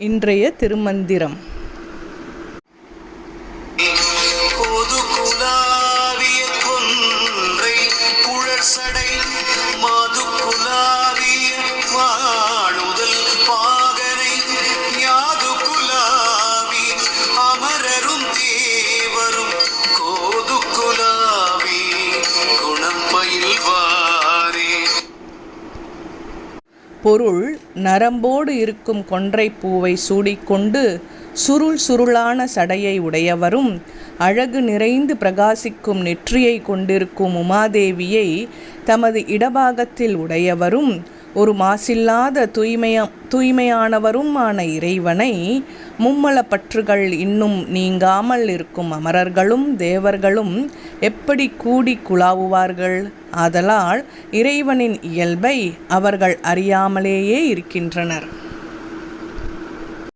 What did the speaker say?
இன்றைய திருமந்திரம். பொது குலாவிய பொருள் நரம்போடு இருக்கும் கொன்றை பூவை சூடிக்கொண்டு சுருள் சுருளான சடையை உடையவரும் அழகு நிறைந்து பிரகாசிக்கும் நெற்றியை கொண்டிருக்கும் உமாதேவியை தமது இடபாகத்தில் உடையவரும் ஒரு மாசில்லாத தூய்மைய தூய்மையானவருமான இறைவனை மும்மல பற்றுகள் இன்னும் நீங்காமல் இருக்கும் அமரர்களும் தேவர்களும் எப்படி கூடி குழாவுவார்கள்? ஆதலால் இறைவனின் இயல்பை அவர்கள் அறியாமலேயே இருக்கின்றனர்.